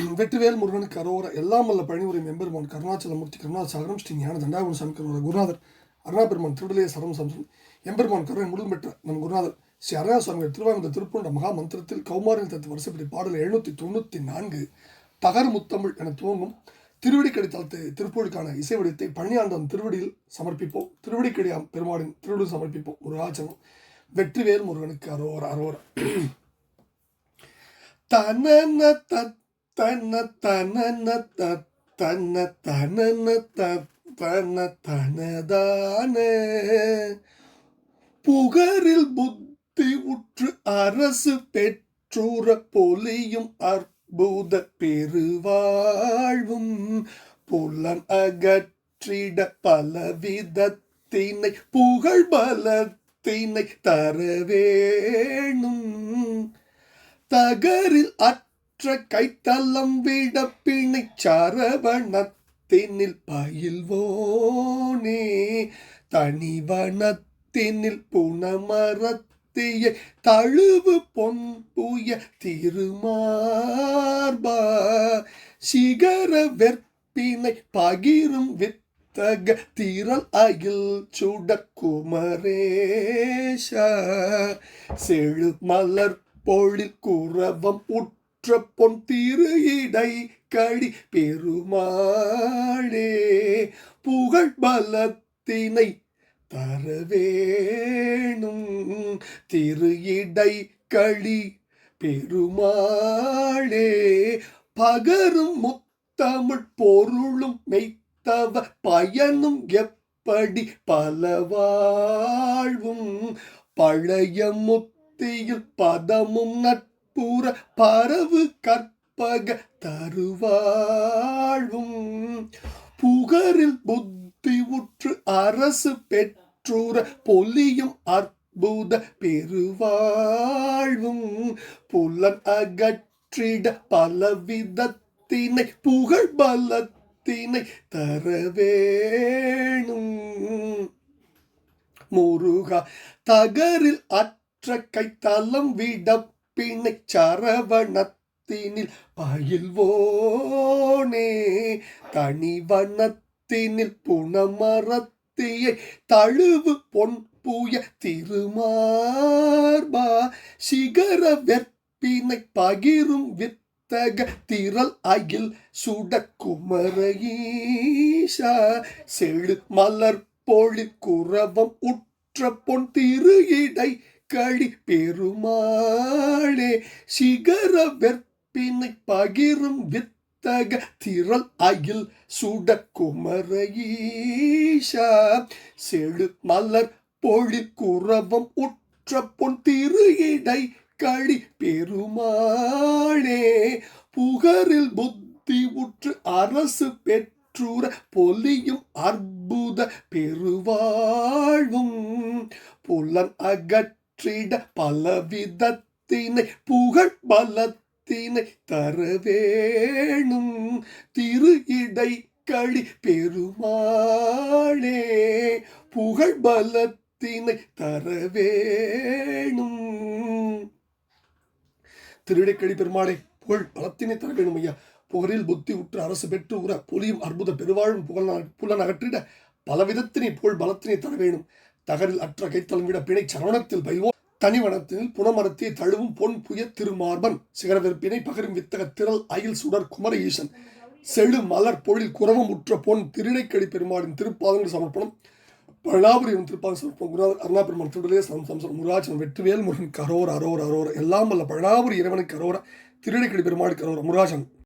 வெற்றிவேல் முருகனுக்கு அரோர எல்லாம் வல்ல பழனிபுரி எம்பெருமான் கருணாச்சலமூர்த்தி கருணாசாகரம் ஸ்ரீ ஞான தண்டாகுண சாமி கருணா குருநாதர் அருணாபெருமான் திருடலே சரம் சம்சன் எம்பெருமான் கருணை முழுதும் பெற்ற நம் குருநாதர் ஸ்ரீ அருணா சுவாமிகள் திருவாங்க திருப்பூண்ட மகா மந்திரத்தில் கௌமாரின் தத்து வருஷப்படி பாடல் எழுநூற்றி தொண்ணூற்றி நான்கு தகர் முத்தமிழ் என துவங்கும் திருவடிக்கடி தளத்து திருப்பூருக்கான இசை வடிவத்தை பழனியாண்டம் திருவடியில் சமர்ப்பிப்போம். திருவடிக்கடி பெருமாளின் திருவடியில் சமர்ப்பிப்போம். முருகாச்சலம் வெற்றிவேல் முருகனுக்கு அரோர அரோர. தத் தன தனன தன தனன தத் தன தனதான புகரில் புத்தி உற்று அரசு பெற்றூர பொலியும் அற்புத பெருவாழ்வும் புலன் அகற்றிட பலவிதத்தினை புகழ் பலத்தினை தர வேணும் தகரில் அற்ற கைத்தலம் விட பிணை சரவணத்தினில் பயில்வோனே. தனிவனத்தினில் புனமரத்திய தழுவு பொன்புய திருமார்பா. சிகர வெற்பினை பகிரும் வித்தக திரள் அகில் சுடக்குமரேஷ செழு மலர் பொழில் குரவம் உட் உற்ற பொன் திரு இடை கடி பெருமாளே புகழ் பலத்தினை தரவேணும். திரு இடை களி பெருமாளே பகரும் முத்தமிழ் பொருளும் மெய்த்தவ பயனும் எப்படி பலவாழ்வும் பழைய முத்தியில் பதமும் பூர பரவு கற்பக தருவாழ்வும். புகரில் புத்தி உற்று அரசு பெற்றூர பொலியும் அற்புத பெருவாழ்வும். புலன் அகற்றிட பலவிதத்தினை புகழ் பலத்தினை தரவேணும். முருகா தகரில் அற்ற கைத்தலம் விட பிணை சரவணத்தினில் பயில்வோனே தனிவனத்தினில் புனமரத்தியை தழுவு பொன் பூய திருமார்பா. சிகர வெற்பினை பகிரும் வித்தக திரள் அகில் சுடக்குமரீஷா செழு மலர் பொழி குரவம் உற்ற பொன் திரு இடை கழி பெருமாளே சிகர வெற்பினை பகிரும் வித்தக திரள் அகில் சுட குமரீஷா செழு மலர் பொழி குரவம் உற்ற பொன் திரு இடை கழி பெருமாளே புகரில் புத்தி உற்று அரசு பெற்றுற பொலியும் அற்புத பெருவாழ்வும். புலன் அகற்றிட பலவிதத்தினை புகழ் பலத்தினை தரவேணும். திரு இடை களி பெருமாளே புகழ் பலத்தினை தரவேணும். திருடைக்கடி பெருமாளே புகழ் பலத்தினை தர வேணும் ஐயா. புகழில் புத்தி உற்று அரசு பெற்று உற புலியும் அற்புத பெருவாழும் புகழ் புலன் அகற்றிட பலவிதத்தினை புகழ் பலத்தினை தர வேணும் தகரில் அற்ற கைத்தலம் விட பிணை சரவணத்தில் பயில்வோம் தனிவனத்தில் புனமரத்தை தழுவும் பொன் புய திருமார்பன். சிகரவிற்பினை பகரும் வித்தக திரள் அயில் சுடர் குமர ஈசன். செழு மலர் பொழில் குரவம் உற்ற பொன் திருடைக்கடி பெருமாளின் திருப்பாதங்கள் சமர்ப்பணம். பழாபுரியின் திருப்பாதம் சமர்ப்பணம். குருநாதர் அருணா பெருமாள் திருடலே சம் சம்சம் முருகாச்சன் வெற்றிவேல் முருகன் கரோர அரோர அரோர். எல்லாம் வல்ல பழாபுரி இறைவனுக்கு அரோர திருடைக்கடி பெருமாளுக்கு அரோர முருகாச்சன்